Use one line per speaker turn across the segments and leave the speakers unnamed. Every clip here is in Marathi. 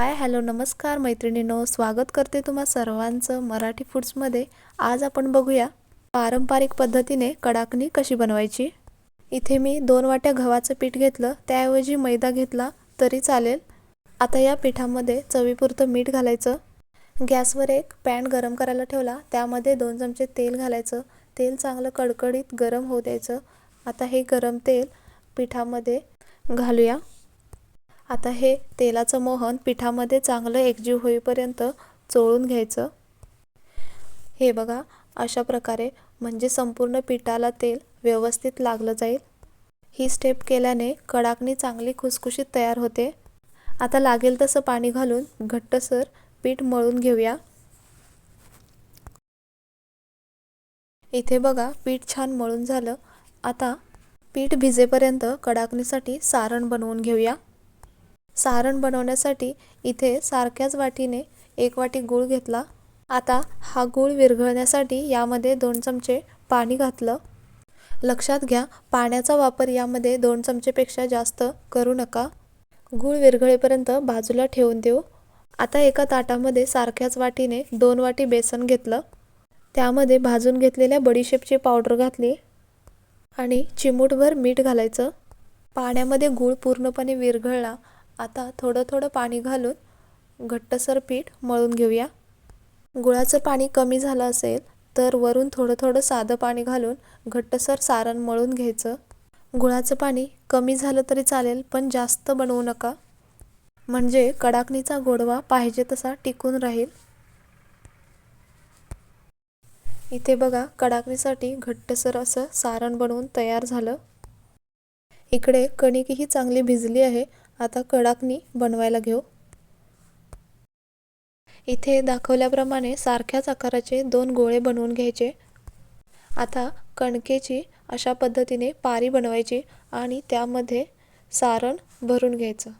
हाय हॅलो नमस्कार मैत्रिणींनो. स्वागत करते तुम्हा सर्वांचं मराठी फूड्समध्ये. आज आपण बघूया पारंपरिक पद्धतीने कडाकणी कशी बनवायची. इथे मी दोन वाट्या गव्हाचं पीठ घेतलं त्याऐवजी मैदा घेतला तरी चालेल. आता या पिठामध्ये चवीपुरतं मीठ घालायचं. गॅसवर एक पॅन गरम करायला ठेवला त्यामध्ये दोन चमचे तेल घालायचं. तेल चांगलं कडकडीत गरम होऊ द्यायचं. आता हे गरम तेल पिठामध्ये घालूया. आता हे तेलाचं मोहन पिठामध्ये चांगलं एकजीव होईपर्यंत चोळून घ्यायचं. हे बघा अशा प्रकारे म्हणजे संपूर्ण पिठाला तेल व्यवस्थित लागलं जाईल. ही स्टेप केल्याने कडाकणी चांगली खुसखुशीत तयार होते. आता लागेल तसं पाणी घालून घट्टसर पीठ मळून घेऊया. इथे बघा पीठ छान मळून झालं. आता पीठ भिजेपर्यंत कडाकणीसाठी सारण बनवून घेऊया. सारण बनवण्यासाठी इथे सारख्याच वाटीने एक वाटी गूळ घेतला. आता हा गूळ विरघळण्यासाठी यामध्ये दोन चमचे पाणी घातलं. लक्षात घ्या पाण्याचा वापर यामध्ये दोन चमचेपेक्षा जास्त करू नका. गूळ विरघळेपर्यंत बाजूला ठेवून देऊ. आता एका ताटामध्ये सारख्याच वाटीने दोन वाटी बेसन घेतलं. त्यामध्ये भाजून घेतलेल्या बडीशेपची पावडर घातली आणि चिमूटभर मीठ घालायचं. पाण्यामध्ये गूळ पूर्णपणे विरघळला आता थोडं थोडं पाणी घालून घट्टसर पीठ मळून घेऊया. गुळाचं पाणी कमी झालं असेल तर वरून थोडं थोडं साधं पाणी घालून घट्टसर सारण मळून घ्यायचं. गुळाचं पाणी कमी झालं तरी चालेल पण जास्त बनवू नका. म्हणजे कडाकणीचा गोडवा पाहिजे तसा टिकून राहील. इथे बघा कडाकणीसाठी घट्टसर असं सारण बनवून तयार झालं. इकडे कणिकही चांगली भिजली आहे आता कडाकणी बनवायला घेऊ. इथे दाखवल्याप्रमाणे सारख्याच आकाराचे दोन गोळे बनवून घ्यायचे. आता कणकेची अशा पद्धतीने पारी बनवायची आणि त्यामध्ये सारण भरून घ्यायचं.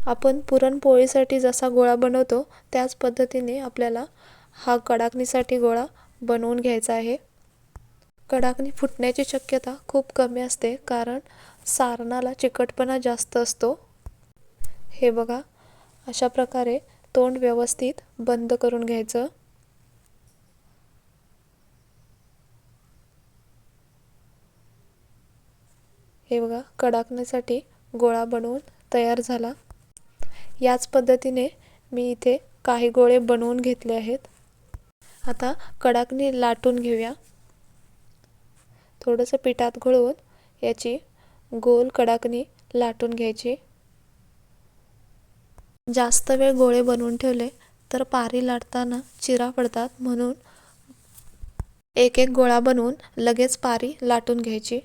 आपण पुरणपोळीसाठी जसा गोळा बनवतो त्याच पद्धतीने आपल्याला हा कडाकणीसाठी गोळा बनवून घ्यायचा आहे. कडाकणी फुटण्याची शक्यता खूप कमी असते कारण सारणाला चिकटपणा जास्त असतो. हे बघा अशा प्रकारे तोंड व्यवस्थित बंद करून घ्यायचं. हे बघा कडाकण्यासाठी गोळा बनवून तयार झाला. याच पद्धतीने मी इथे काही गोळे बनवून घेतले आहेत. आता कडाकणी लाटून घेऊया. थोडंसं पिठात घोळवून याची गोल कडाकणी लाटून घ्यायची. जास्त वेळ गोळे बनवून ठेवले तर पारी लाटताना चिरा पडतात म्हणून एक एक गोळा बनवून लगेच पारी लाटून घ्यायची.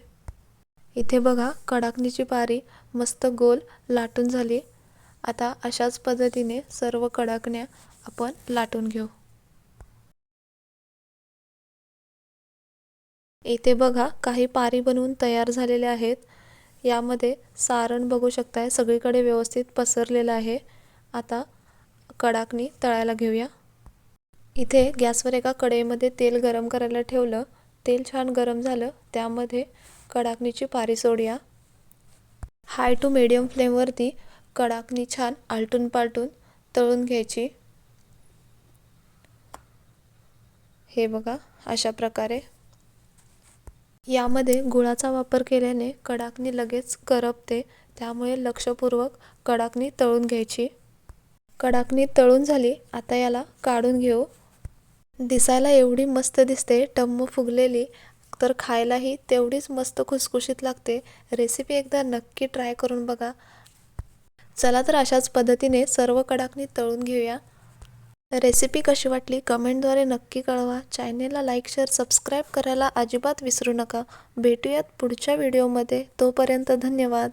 इथे बघा कडाकणीची पारी मस्त गोल लाटून झाली. आता अशाच पद्धतीने सर्व कडाकण्या आपण लाटून घेऊ. इथे बघा काही पारी बनवून तयार झालेल्या आहेत. यामध्ये सारण बघू शकताय. सगळीकडे व्यवस्थित पसरलेलं आहे. आता कडाकणी तळायला घेऊया. इथे गॅसवर एका कढईमध्ये तेल गरम करायला ठेवलं. तेल छान गरम झालं. त्यामध्ये कडाकणीची पारी सोडूया. हाय टू मिडियम फ्लेमवरती कडाकणी छान आलटून पालटून तळून घ्यायची. हे बघा अशा प्रकारे. यामध्ये गुळाचा वापर केल्याने कडाकणी लगेच करपते त्यामुळे लक्षपूर्वक कडाकणी तळून घ्यायची. कडाकणी तळून झाली आता याला काढून घेऊ. दिसायला एवढी मस्त दिसते टम्म फुगलेली तर खायलाही तेवढीच मस्त खुसखुशीत लागते. रेसिपी एकदा नक्की ट्राय करून बघा. चला तर अशाच पद्धतीने सर्व कडाकणी तळून घेऊया. रेसिपी कशी वाटली कमेंटद्वारे नक्की कळवा. चॅनेलला लाईक शेअर सबस्क्राईब करायला अजिबात विसरू नका. भेटूयात पुढच्या व्हिडिओमध्ये तोपर्यंत धन्यवाद.